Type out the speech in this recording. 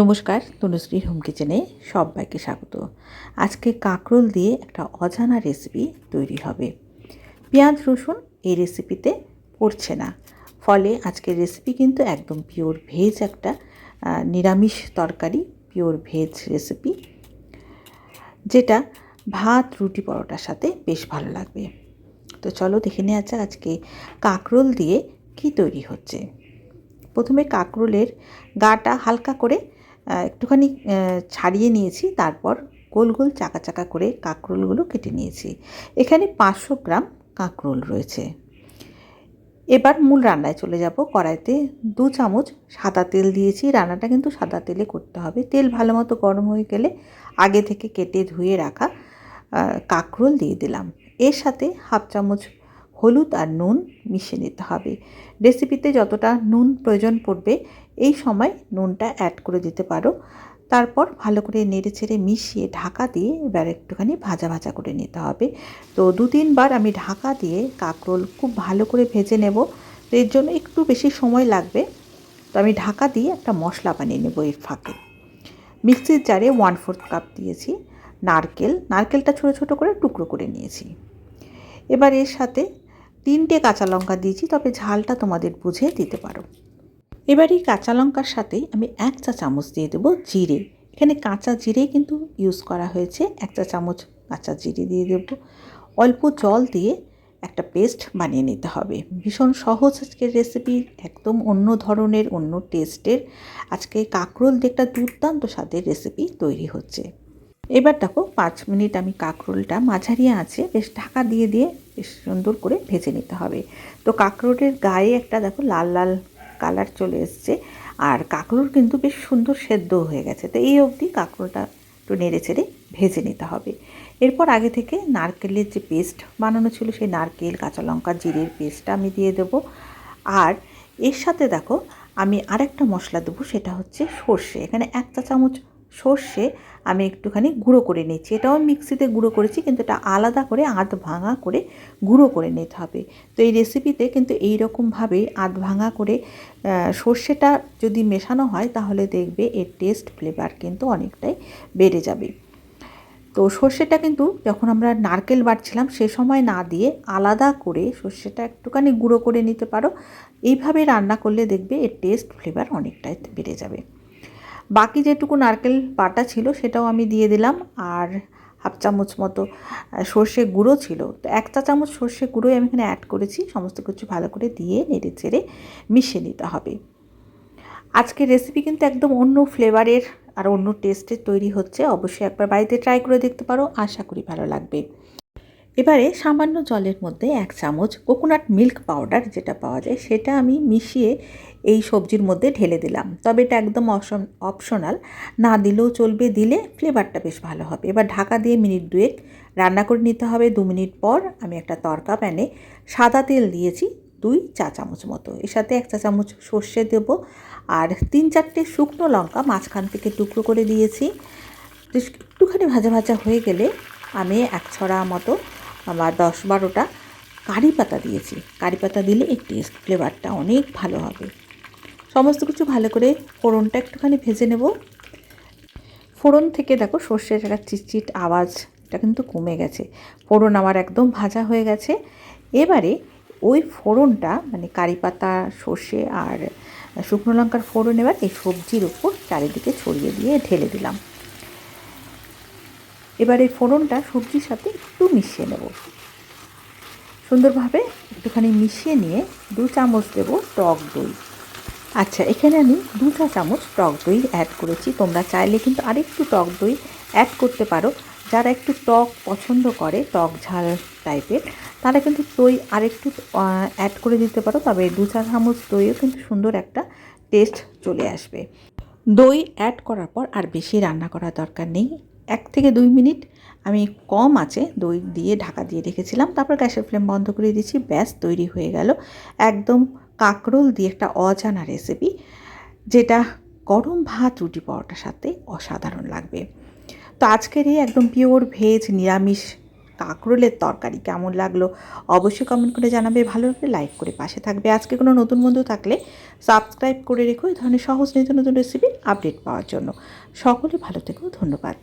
নমস্কার তনুশ্রীর হোম কিচেনে সবাইকে স্বাগত। আজকে কাঁকরোল দিয়ে একটা অজানা রেসিপি তৈরি হবে। পেঁয়াজ, রসুন এই রেসিপিতে পড়ছে না। ফলে আজকের রেসিপি কিন্তু একদম পিওর ভেজ একটা নিরামিষ তরকারি পিওর ভেজ রেসিপি যেটা ভাত, রুটি, পরোটার সাথে বেশ ভালো লাগবে। তো চলো দেখে নেওয়া যাক আজকে কাঁকরোল দিয়ে কি তৈরি হচ্ছে। প্রথমে কাঁকরোলের গাটা হালকা করে একটুখানি ছাড়িয়ে নিয়েছি, তারপর গোল গোল চাকা চাকা করে কাঁকরোলগুলো কেটে নিয়েছি। এখানে পাঁচশো গ্রাম কাঁকরোল রয়েছে। এবার মূল রান্নায় চলে যাব। কড়াইতে দু চামচ সাদা তেল দিয়েছি। রান্নাটা কিন্তু সাদা তেলে করতে হবে। তেল ভালো মতো গরম হয়ে গেলে আগে থেকে কেটে ধুয়ে রাখা কাঁকরোল দিয়ে দিলাম। এর সাথে হাফ চামচ হলুদ আর নুন মিশিয়ে নিতে হবে। রেসিপিতে যতটা নুন প্রয়োজন পড়বে, এই সময় নুনটা অ্যাড করে দিতে পারো। তারপর ভালো করে নেড়ে ছেড়ে মিশিয়ে ঢাকা দিয়ে এবার একটুখানি ভাজা ভাজা করে নিতে হবে। তো দু তিনবার আমি ঢাকা দিয়ে কাঁকরোল খুব ভালো করে ভেজে নেব। তো এর জন্য একটু বেশি সময় লাগবে। তো আমি ঢাকা দিয়ে একটা মশলা বানিয়ে নেব এর ফাঁকে। মিক্সির জারে ওয়ান ফোর্থ কাপ দিয়েছি নারকেল। নারকেলটা ছোটো ছোটো করে টুকরো করে নিয়েছি। এবার এর সাথে তিনটে কাঁচা লঙ্কা দিয়েছি, তবে ঝালটা তোমাদের বুঝে দিতে পারো। এবার এই কাঁচা লঙ্কার সাথে আমি এক চা চামচ দিয়ে দেবো জিরে। এখানে কাঁচা জিরে কিন্তু ইউজ করা হয়েছে, এক চা চামচ কাঁচা জিরে দিয়ে দেব। অল্প জল দিয়ে একটা পেস্ট বানিয়ে নিতে হবে। ভীষণ সহজ আজকের রেসিপি একদম অন্য ধরনের, অন্য টেস্টের। আজকে কাঁকরোল দিয়ে একটা দুর্দান্ত স্বাদের রেসিপি তৈরি হচ্ছে। এবার দেখো, পাঁচ মিনিট আমি কাঁকরোলটা মাঝারি আছে বেশ ঢাকা দিয়ে দিয়ে বেশ সুন্দর করে ভেজে নিতে হবে। তো কাঁকরোলের গায়ে একটা দেখো লাল লাল কালার চলে এসছে আর কাঁকরোল কিন্তু বেশ সুন্দর সেদ্ধ হয়ে গেছে। তো এই অবধি কাঁকরোলটা একটু নেড়ে চেড়ে ভেজে নিতে হবে। এরপর আগে থেকে নারকেলের যে পেস্ট বানানো ছিল সেই নারকেল, কাঁচা লঙ্কা, জিরের পেস্টটা আমি দিয়ে দেবো। আর এর সাথে দেখো আমি আরেকটা মশলা দেবো, সেটা হচ্ছে সর্ষে। এখানে এক চা চামচ সর্ষে আমি একটুখানি গুঁড়ো করে নিচ্ছি এটাও মিক্সিতে গুঁড়ো করেছি, কিন্তু এটা আলাদা করে আধ ভাঙা করে গুঁড়ো করে নিতে হবে। তো এই রেসিপিতে কিন্তু এই রকমভাবে আধ ভাঙা করে সর্ষেটা যদি মেশানো হয়, তাহলে দেখবে এর টেস্ট ফ্লেভার কিন্তু অনেকটাই বেড়ে যাবে। তো সর্ষেটা কিন্তু যখন আমরা নারকেল বাটছিলাম, সে সময় না দিয়ে আলাদা করে সর্ষেটা একটুখানি গুঁড়ো করে নিতে পারো। এইভাবে রান্না করলে দেখবে এর টেস্ট ফ্লেভার অনেকটাই বেড়ে যাবে। বাকি যেটুকু নারকেল বাটা ছিল সেটাও আমি দিয়ে দিলাম আর হাফ চামচ মতো সর্ষে গুঁড়ো ছিল। তো এক চা চামচ সর্ষে গুঁড়োই আমি এখানে অ্যাড করেছি। সমস্ত কিছু ভালো করে দিয়ে নেড়ে চেড়ে মিশিয়ে নিতে হবে। আজকের রেসিপি কিন্তু একদম অন্য ফ্লেভারের আর অন্য টেস্টের তৈরি হচ্ছে। অবশ্যই একবার বাড়িতে ট্রাই করে দেখতে পারো। আশা করি ভালো লাগবে। এবারে সামান্য জলের মধ্যে এক চামচ কোকোনাট মিল্ক পাউডার যেটা পাওয়া যায়, সেটা আমি মিশিয়ে এই সবজির মধ্যে ঢেলে দিলাম। তবে এটা একদম অপশনাল না দিলেও চলবে, দিলে ফ্লেভারটা বেশ ভালো হবে। এবার ঢাকা দিয়ে মিনিট দুয়েক রান্না করে নিতে হবে। দু মিনিট পর আমি একটা তরকা প্যানে সাদা তেল দিয়েছি, দুই চা চামচ মতো। এর সাথে এক চা চামচ সর্ষে দেব আর তিন চারটে শুকনো লঙ্কা মাঝখান থেকে টুকরো করে দিয়েছি। একটুখানি ভাজা ভাজা হয়ে গেলে আমি এক ছড়া মতো আমার দশ বারোটা কারি পাতা দিয়েছি। কারি পাতা দিলে এই টেস্ট ফ্লেভারটা অনেক ভালো হবে। সমস্ত কিছু ভালো করে ফোড়নটা একটুখানি ভেজে নেব। ফোড়ন থেকে দেখো সর্ষের একটা চিটচিট আওয়াজ, এটা কিন্তু কমে গেছে। ফোড়ন আমার একদম ভাজা হয়ে গেছে। এবারে ওই ফোড়নটা মানে কারি পাতা, সর্ষে আর শুকনো লঙ্কার ফোড়ন এবার এই সবজির উপর চারিদিকে ছড়িয়ে দিয়ে ঢেলে দিলাম। এবার এই ফোড়নটা সবজির সাথে একটু মিশিয়ে নেব। সুন্দরভাবে একটুখানি মিশিয়ে নিয়ে দু চামচ দেব টক দই। আচ্ছা এখানে আমি দু চা চামচ টক দই অ্যাড করেছি। তোমরা চাইলে কিন্তু আরেকটু টক দই অ্যাড করতে পারো। যারা একটু টক পছন্দ করে, টক ঝাল টাইপের তারা কিন্তু দই আরেকটু অ্যাড করে দিতে পারো। তবে দু চা চামচ দইও কিন্তু সুন্দর একটা টেস্ট চলে আসবে। দই অ্যাড করার পর আর বেশি রান্না করার দরকার নেই। এক থেকে দুই মিনিট। আমি কম আছে, দই দিয়ে ঢাকা দিয়ে রেখেছিলাম। তারপর গ্যাসের ফ্লেম বন্ধ করে দিয়েছি। ব্যাস, তৈরি হয়ে গেল। একদম কাঁকরোল দিয়ে একটা অজানা রেসিপি যেটা গরম ভাত, রুটি পরোটার সাথে অসাধারণ লাগবে। তো আজকের এই একদম পিওর ভেজ নিরামিষ কাঁকরোলের তরকারি কেমন লাগল অবশ্যই কমেন্ট করে জানাবে। ভালো লাগলে লাইক করে পাশে থাকবে। আজকে কোনো নতুন বন্ধু থাকলে সাবস্ক্রাইব করে রেখো। এই ধরনের সহজ নিত্য নতুন রেসিপি আপডেট পাওয়ার জন্য। সকলে ভালো থেকো। ধন্যবাদ।